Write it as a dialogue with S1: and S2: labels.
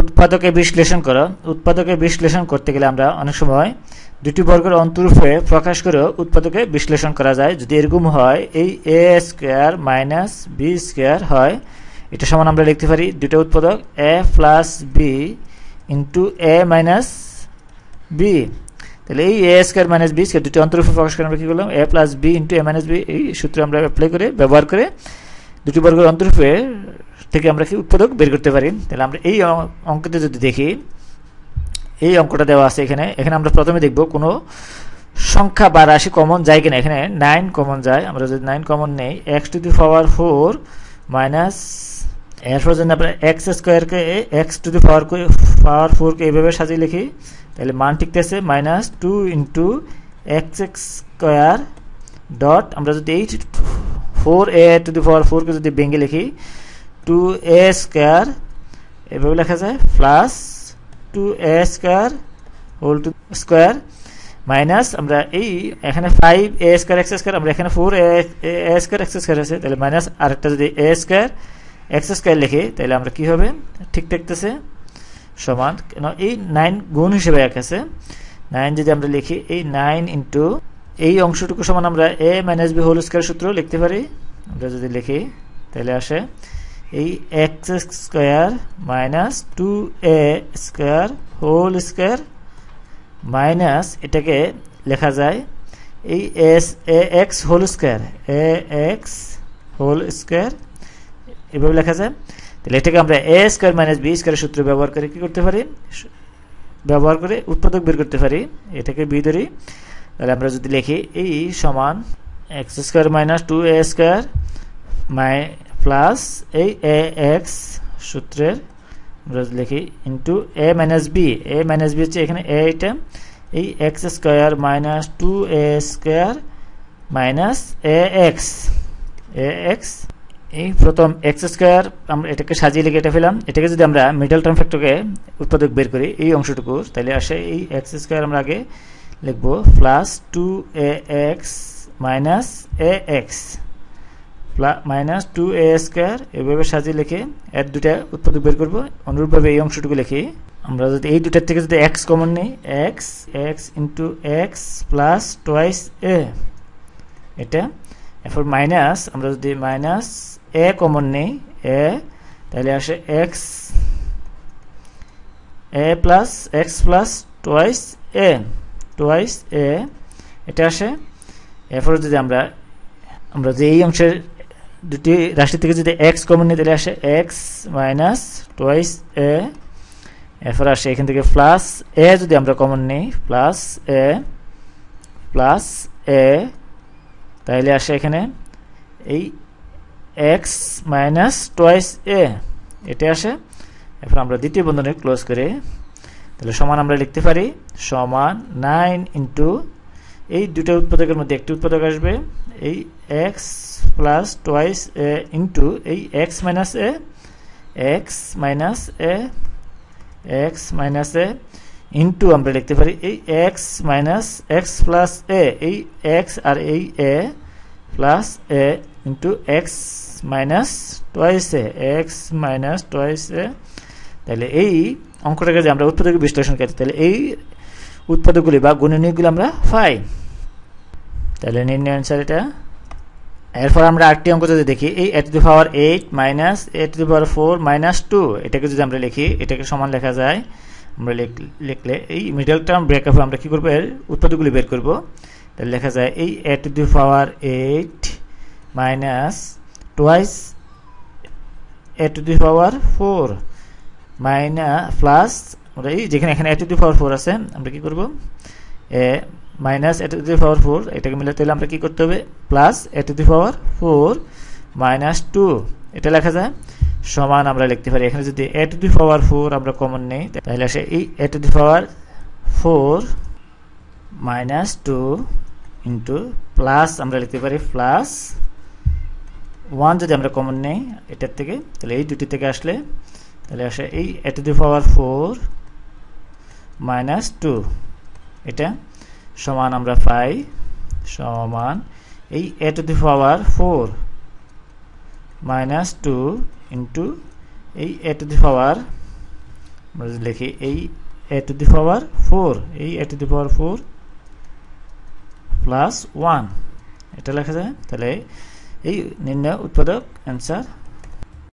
S1: উৎপাদকে বিশ্লেষণ করা। উৎপাদকে বিশ্লেষণ করতে গেলে আমরা অনেক সময় দুটি বর্গের অন্তরূপে প্রকাশ করে উৎপাদকে বিশ্লেষণ করা যায়। যদি এরকম হয়, এই A square minus B square হয়, এটা সমান আমরা লিখতে পারি দুটো উৎপাদক A plus B into A minus B তাহলে এই A square minus B square দুটি অন্তরূপে প্রকাশ করে আমরা কী করলাম? A plus B into A minus B এই সূত্র আমরা অ্যাপ্লাই করে, ব্যবহার করে দুটি বর্গের অন্তরূপে থেকে আমরা কি উৎপাদক বের করতে পারি? তাহলে আমরা এই অঙ্কতে যদি দেখি, এই অঙ্কটা দেওয়া আছে এখানে। এখানে আমরা প্রথমে দেখব কোনো সংখ্যা বা রাশি কমন যায় কিনা। এখানে নাইন কমন যায়। আমরা যদি নাইন কমন নেই X to the power four minus এরপর যদি আমরা এক্স স্কোয়ারকে এক্স টু দি পাওয়ার পাওয়ার ফোরকে এইভাবে সাজিয়ে লিখি, তাহলে মান টিকতেছে minus two into X X square dot আমরা যদি এই four a to the power ফোরকে যদি ভেঙে লিখি টু এ স্কোয়ার এভাবে লেখা যায় plus two A square whole two square minus আমরা এই এখানে five A square X square আমরা এখানে four A square X square আছে, তাহলে মাইনাস আরেকটা যদি এ স্কোয়ার এক্স স্কোয়ার লিখি, তাহলে আমরা কি হবে? ঠিক থাকতেছে সমান এই নাইন গুণ হিসেবে এক আছে নাইন যদি আমরা লিখি, এই নাইন ইন্টু এই অংশটুকু সমান আমরা A minus B whole square সূত্র লিখতে পারি, আমরা যদি লিখি, তাহলে আসে এই X square minus two A square whole square minus এটাকে লেখা যায় এই S A X whole square A X whole square এভাবে লেখা যায়। তাহলে এটাকে আমরা A square minus B square সূত্র ব্যবহার করে কি করতে পারি? ব্যবহার করে উৎপাদক বের করতে পারি, এটাকে বি ধরি। তাহলে আমরা যদি লিখি এই সমান X square minus two A square my plus এই এ এক্স সূত্রের, আমরা লিখি into A minus B A minus B হচ্ছে এখানে এ এটা। এই X square minus two A square minus A X A X এই প্রথম এক্স স্কোয়ার আমরা এটাকে সাজিয়ে লিখে এটা ফেলাম এটাকে যদি আমরা মিডল টার্ম ফ্যাক্টরকে উৎপাদক বের করি এই অংশটুকু তাহলে আসে এই এক্স স্কোয়ার আমরা আগে লিখব plus two A X minus A X minus two A square এভাবে সাজিয়ে লিখে এর দুটা উৎপাদক বের করব। অনুরূপভাবে এই অংশটুকু লিখি। আমরা যদি এই দুটার থেকে যদি এক্স কমন নেই X X into X plus twice A এটা। এরপর মাইনাস আমরা যদি মাইনাস এ কমন নেই এ তাহলে আসে X A plus X plus twice A twice A এটা আসে। এরপরে যদি আমরা আমরা যে এই অংশের দুটি রাশি থেকে যদি এক্স কমন নিয়ে তাহলে আসে এক্স মাইনাস টোয়াইস এ এরপর আসে এখান থেকে প্লাস এ যদি আমরা কমন নিই প্লাস এ প্লাস এ তাহলে আসে এখানে এই এক্স মাইনাস টোয়াইস এ এটা আসে। এরপর আমরা দ্বিতীয় বন্ধনে ক্লোজ করে তাহলে সমান আমরা লিখতে পারি, সমান নাইন ইন্টু এই দুটা উৎপাদকের মধ্যে একটি উৎপাদক আসবে। এই X plus twice A into এই X minus A X minus A X minus A into আমরা লিখতে পারি। এই X minus X plus A, এই এক্স আর এই A plus A into X minus twice A X minus twice A. তাহলে এই অঙ্কটাকে যে আমরা উৎপাদক বিশ্লেষণ করি, তাহলে এই উৎপাদকগুলি বা গুণনীয়গুলি আমরা পাই। তাহলে নির্ণয় অ্যান্সার এটা। এরপর আমরা আটটি অঙ্ক যদি দেখি, এই A to the power eight minus A to the power four minus two, এটাকে যদি আমরা লিখি, এটাকে সমান লেখা যায়। আমরা লিখলে এই মিডল টার্ম ব্রেকআপে আমরা কী করব? এর উৎপাদকগুলি বের করব। তাহলে লেখা যায়, এই A to the power eight minus twice A to the power four minus, plus আমরা এই যেখানে এখানে এ টু দি পাওয়ার ফোর আছে, আমরা কি করব? A minus A to the power four এটাকে মিলাতে হলে আমরা কি করতে হবে? Plus A to the power four minus two এটা লেখা যায়। সমান আমরা লিখতে পারি। এখানে যদি A to the power four আমরা কমন নেই, তাহলে আসে এই A to the power four minus two into plus আমরা লিখতে পারি প্লাস ওয়ান যদি আমরা কমন নেই, এটার থেকে, তাহলে এই দুটি থেকে আসলে, তাহলে আসে এই a to the power four minus two. এটা সমান আমরা পাই, সমান এই a to the power four. Minus two into এই এ টু দি পাওয়ার, আমরা যদি লিখি এই এ টু দি পাওয়ার ফোর, এই a to the power four plus one. এটা লেখা যায়? তাহলে এই নির্ণয় উৎপাদক অ্যান্সার